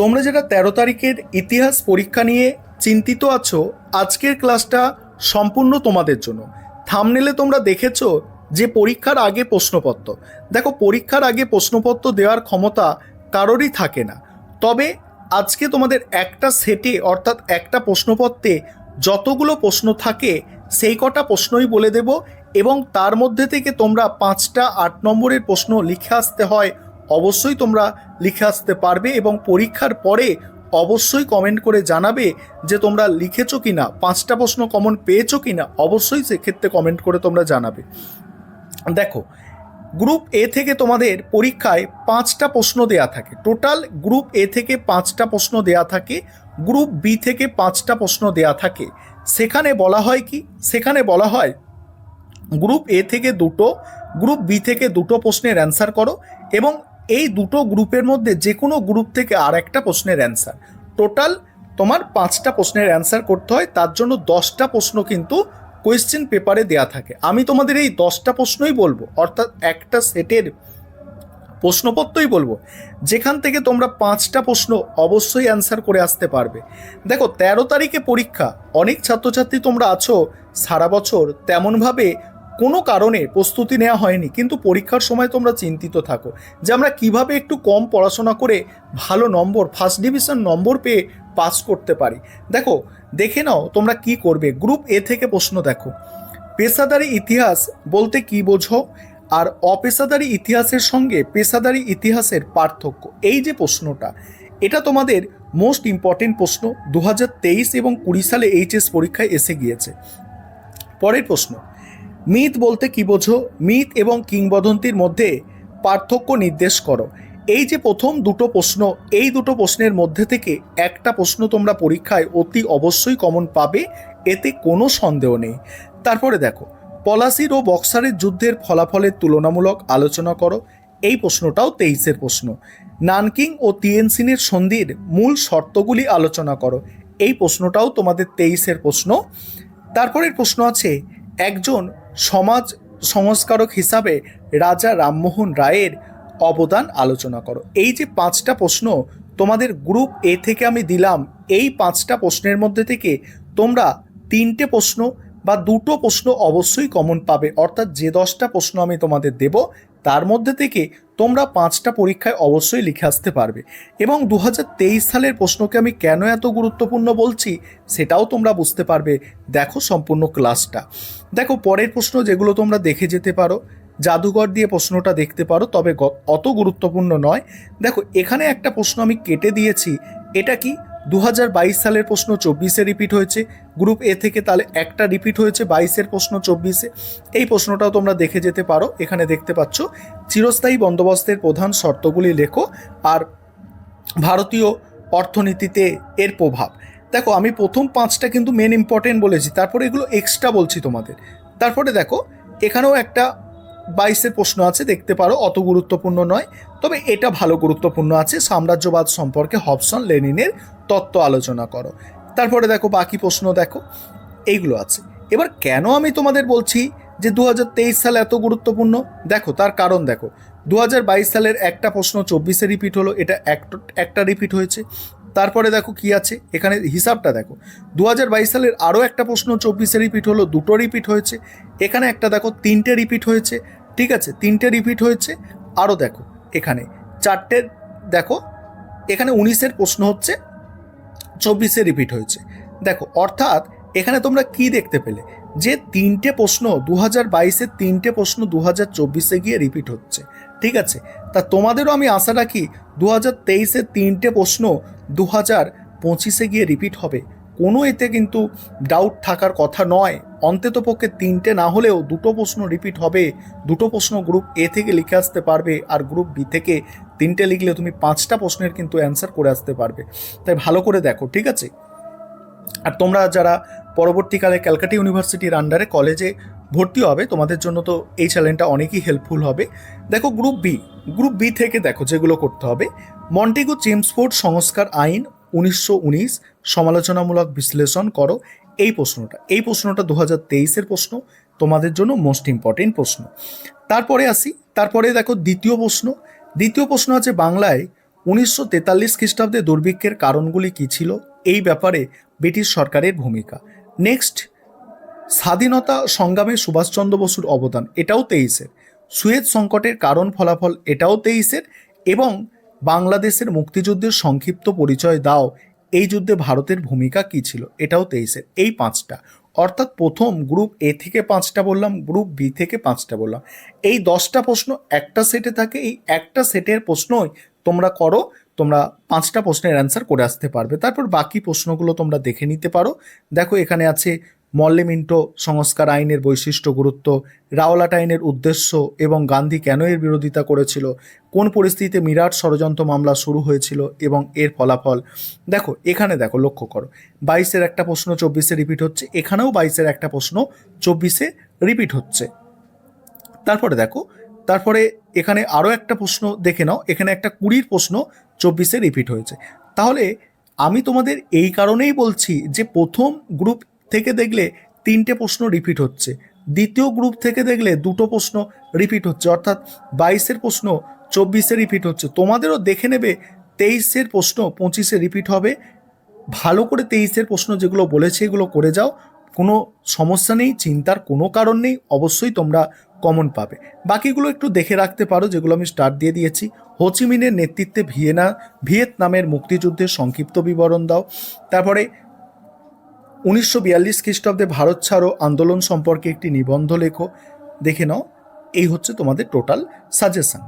তোমরা যেটা তেরো তারিখের ইতিহাস পরীক্ষা নিয়ে চিন্তিত আছো, আজকের ক্লাসটা সম্পূর্ণ তোমাদের জন্য। থামনেলে তোমরা দেখেছ যে পরীক্ষার আগে প্রশ্নপত্র। দেখো, পরীক্ষার আগে প্রশ্নপত্র দেওয়ার ক্ষমতা কারোরই থাকে না। তবে আজকে তোমাদের একটা সেটে, অর্থাৎ একটা প্রশ্নপত্রে যতগুলো প্রশ্ন থাকে, সেই কটা প্রশ্নই বলে দেব এবং তার মধ্যে থেকে তোমরা পাঁচটা আট নম্বরের প্রশ্ন লিখে আসতে হয় অবশ্যই তোমরা লিখে আসতে পারবে এবং পরীক্ষার পরে অবশ্যই কমেন্ট করে জানাবে যে তোমরা লিখেছো কি না পাঁচটা প্রশ্ন কমন পেয়েছ কি না অবশ্যই সেক্ষেত্রে কমেন্ট করে তোমরা জানাবে। দেখো গ্রুপ এ থেকে তোমাদের পরীক্ষায় পাঁচটা প্রশ্ন দেয়া থাকে। টোটাল গ্রুপ এ থেকে পাঁচটা প্রশ্ন দেয়া থাকে গ্রুপ বি থেকে পাঁচটা প্রশ্ন দেয়া থাকে। সেখানে বলা হয় কি? সেখানে বলা হয় গ্রুপ এ থেকে দুটো গ্রুপ বি থেকে দুটো প্রশ্নের অ্যান্সার করো এবং এই দুটো গ্রুপের মধ্যে যে কোনো গ্রুপ থেকে আর একটা প্রশ্নের অ্যান্সার টোটাল তোমার পাঁচটা প্রশ্নের অ্যান্সার করতে হয়, তার জন্য দশটা প্রশ্ন কিন্তু কোয়েশ্চেন পেপারে দেয়া থাকে। আমি তোমাদের এই দশটা প্রশ্নই বলব, অর্থাৎ একটা সেটের প্রশ্নপত্রই বলব, যেখান থেকে তোমরা পাঁচটা প্রশ্ন অবশ্যই অ্যান্সার করে আসতে পারবে। দেখো, তেরো তারিখে পরীক্ষা, অনেক ছাত্রছাত্রী তোমরা আছো, সারা বছর, তেমনভাবে কোনো কারণে প্রস্তুতি নেওয়া হয়নি, কিন্তু পরীক্ষার সময় তোমরা চিন্তিত থাকো যে আমরা কীভাবে একটু কম পড়াশোনা করে ভালো নম্বর ফার্স্ট ডিভিশন নম্বর পেয়ে পাস করতে পারি। দেখো, দেখে নাও তোমরা কি করবে। গ্রুপ এ থেকে প্রশ্ন দেখো। পেশাদারি ইতিহাস বলতে কি বোঝো? আর অপেশাদারি ইতিহাসের সঙ্গে পেশাদারি ইতিহাসের পার্থক্য। এই যে প্রশ্নটা, এটা তোমাদের মোস্ট ইম্পর্টেন্ট প্রশ্ন। দু হাজার তেইশ এবং কুড়ি সালে এইচএস পরীক্ষায় এসে গিয়েছে। পরের প্রশ্ন মিথ বলতে কি বোঝো? মিথ এবং কিংবদন্তির মধ্যে পার্থক্য নির্দেশ করো। এই যে প্রথম দুটো প্রশ্ন, এই দুটো প্রশ্নের মধ্যে থেকে একটা প্রশ্ন তোমরা পরীক্ষায় অতি অবশ্যই কমন পাবে, এতে কোনো সন্দেহ নেই। তারপরে দেখো, পলাশির ও বক্সারের যুদ্ধের ফলাফলের তুলনামূলক আলোচনা করো। এই প্রশ্নটাও তেইশের প্রশ্ন। নানকিং ও তিয়েনসিনের সন্ধির মূল শর্তগুলি আলোচনা করো। এই প্রশ্নটাও তোমাদের তেইশের প্রশ্ন। তারপরের প্রশ্ন আছে, একজন সমাজ সংস্কারক হিসাবে রাজা রামমোহন রায়ের অবদান আলোচনা করো। এই যে পাঁচটা প্রশ্ন তোমাদের গ্রুপ এ থেকে আমি দিলাম, এই পাঁচটা প্রশ্নের মধ্যে থেকে তোমরা তিনটে প্রশ্ন বা দুটো প্রশ্ন অবশ্যই কমন পাবে। অর্থাৎ যে দশটা প্রশ্ন আমি তোমাদের দেব, তার মধ্যে থেকে তোমরা পাঁচটা পরীক্ষায় অবশ্যই লিখে আসতে পারবে। এবং দু হাজার তেইশ সালের প্রশ্নকে আমি কেন এত গুরুত্বপূর্ণ বলছি, সেটাও তোমরা বুঝতে পারবে। দেখো সম্পূর্ণ ক্লাসটা। দেখো পরের প্রশ্ন যেগুলো তোমরা দেখে যেতে পারো, জাদুঘর দিয়ে প্রশ্নটা দেখতে পারো, তবে অত গুরুত্বপূর্ণ নয়। দেখো এখানে একটা প্রশ্ন আমি কেটে দিয়েছি, এটা কি? দু হাজার বাইশ সালের প্রশ্ন চব্বিশে রিপিট হয়েছে। গ্রুপ এ থেকে তাহলে একটা রিপিট হয়েছে বাইশের প্রশ্ন চব্বিশে। এই প্রশ্নটাও তোমরা দেখে যেতে পারো। এখানে দেখতে পাচ্ছ, চিরস্থায়ী বন্দোবস্তের প্রধান শর্তগুলি লেখো আর ভারতীয় অর্থনীতিতে এর প্রভাব। দেখো, আমি প্রথম পাঁচটা কিন্তু মেন ইম্পর্টেন্ট বলেছি, তারপরে এগুলো এক্সট্রা বলছি তোমাদের। তারপরে দেখো, এখানেও একটা বাইশের প্রশ্ন আছে, দেখতে পারো, অত গুরুত্বপূর্ণ নয়। তবে এটা ভালো গুরুত্বপূর্ণ আছে, সাম্রাজ্যবাদ সম্পর্কে হবসন লেনিনের তত্ত্ব আলোচনা করো। তারপরে দেখো, বাকি প্রশ্ন দেখো, এইগুলো আছে। এবার কেন আমি তোমাদের বলছি যে দু হাজার তেইশ সাল এত গুরুত্বপূর্ণ? দেখো, তার কারণ দেখো দু হাজার বাইশ সালের একটা প্রশ্ন চব্বিশে রিপিট হলো, এটা একটা রিপিট হয়েছে। তারপরে দেখো কি আছে, এখানে হিসাবটা দেখো দু হাজার বাইশ সালের আরও একটা প্রশ্ন চব্বিশে রিপিট হলো, দুটো রিপিট হয়েছে। এখানে একটা দেখো, তিনটে রিপিট হয়েছে। ঠিক আছে, তিনটে রিপিট হয়েছে আরও দেখো, এখানে চারটে, দেখো, এখানে উনিশের প্রশ্ন হচ্ছে, চব্বিশে রিপিট হয়েছে। দেখো, অর্থাৎ এখানে তোমরা কি দেখতে পেলে? যে তিনটে প্রশ্ন দু হাজার বাইশের তিনটে প্রশ্ন দু হাজার চব্বিশে গিয়ে রিপিট হচ্ছে, ঠিক আছে? তা তোমাদেরও আমি আশা রাখি দু হাজার তেইশের তিনটে প্রশ্ন দু হাজার পঁচিশে গিয়ে রিপিট হবে। কোনো এতে কিন্তু ডাউট থাকার কথা নয়। অন্ততপক্ষে তিনটে না হলেও দুটো প্রশ্ন রিপিট হবে। দুটো প্রশ্ন গ্রুপ এ থেকে লিখে আসতে পারবে আর গ্রুপ বি থেকে তিনটে লিখলে তুমি পাঁচটা প্রশ্নের কিন্তু অ্যান্সার করে আসতে পারবে। তাই ভালো করে দেখো, ঠিক আছে? আর তোমরা যারা পরবর্তীকালে ক্যালকাটা ইউনিভার্সিটির আন্ডারে কলেজে ভর্তি হবে, তোমাদের জন্য তো এই চ্যানেলটা অনেকই হেল্পফুল হবে। দেখো গ্রুপ বি গ্রুপ বি থেকে দেখো যেগুলো করতে হবে। মন্টেগো চেমসফোর্ড সংস্কার আইন উনিশশো উনিশ সমালোচনামূলক বিশ্লেষণ করো। এই প্রশ্নটা এই প্রশ্নটা দু হাজার তেইশের প্রশ্ন, তোমাদের জন্য মোস্ট ইম্পর্টেন্ট প্রশ্ন। তারপরে আসি, তারপরে দেখো দ্বিতীয় প্রশ্ন। দ্বিতীয় প্রশ্ন আছে বাংলায় উনিশশো তেতাল্লিশ খ্রিস্টাব্দে দুর্ভিক্ষের কারণগুলি কী ছিল? এই ব্যাপারে ব্রিটিশ সরকারের ভূমিকা। নেক্সট স্বাধীনতা সংগ্রামে সুভাষচন্দ্র বসুর অবদান, এটাও তেইশের। সুয়েজ সংকটের কারণ ফলাফল, এটাও তেইশের। এবং বাংলাদেশের মুক্তিযুদ্ধের সংক্ষিপ্ত পরিচয় দাও এই যুদ্ধে ভারতের ভূমিকা কী ছিল? এটাও তেইশের এই পাঁচটা। অর্থাৎ প্রথম গ্রুপ এ থেকে পাঁচটা বললাম, গ্রুপ বি থেকে পাঁচটা বললাম। এই দশটা প্রশ্ন, একটা সেটে থাকে, এই একটা সেটের প্রশ্নই তোমরা করো, তোমরা পাঁচটা প্রশ্নের অ্যান্সার করে আসতে পারবে। তারপর বাকি প্রশ্নগুলো তোমরা দেখে নিতে পারো। দেখো, এখানে আছে মল্লেমিন্টো সংস্কার আইনের বৈশিষ্ট্য, গুরুত্ব, রাওলাট আইনের উদ্দেশ্য এবং গান্ধী কেন এর বিরোধিতা করেছিল? কোন পরিস্থিতিতে মিরাট ষড়যন্ত্র মামলা শুরু হয়েছিল এবং এর ফলাফল? দেখো, এখানে দেখো, লক্ষ্য করো। বাইশের একটা প্রশ্ন, চব্বিশে রিপিট হচ্ছে। এখানেও বাইশের একটা প্রশ্ন, চব্বিশে রিপিট হচ্ছে। তারপরে দেখো, তারপরে এখানে আরও একটা প্রশ্ন দেখে নাও। এখানে একটা কুড়ির প্রশ্ন, চব্বিশে রিপিট হয়েছে। তাহলে আমি তোমাদের এই কারণেই বলছি যে প্রথম গ্রুপ থেকে দেখলে তিনটে প্রশ্ন রিপিট হচ্ছে। দ্বিতীয় গ্রুপ থেকে দেখলে দুটো প্রশ্ন রিপিট হচ্ছে। অর্থাৎ বাইশের প্রশ্ন চব্বিশে রিপিট হচ্ছে। তোমাদেরও দেখে নেবে তেইশের প্রশ্ন পঁচিশে রিপিট হবে। ভালো করে তেইশের প্রশ্ন যেগুলো বলেছে এগুলো করে যাও। কোনো সমস্যা নেই, চিন্তার কোনো কারণ নেই, অবশ্যই তোমরা কমন পাবে। বাকিগুলো একটু দেখে রাখতে পারো, যেগুলো আমি স্টার্ট দিয়ে দিয়েছি। হোচিমিনের নেতৃত্বে ভিয়েনা ভিয়েতনামের মুক্তিযুদ্ধের সংক্ষিপ্ত বিবরণ দাও। তারপরে উনিশশো বিয়াল্লিশ খ্রিস্টাব্দে ভারত ছাড়ো আন্দোলন সম্পর্কে একটি নিবন্ধ লেখো। দেখে নাও, এই হচ্ছে তোমাদের টোটাল সাজেশন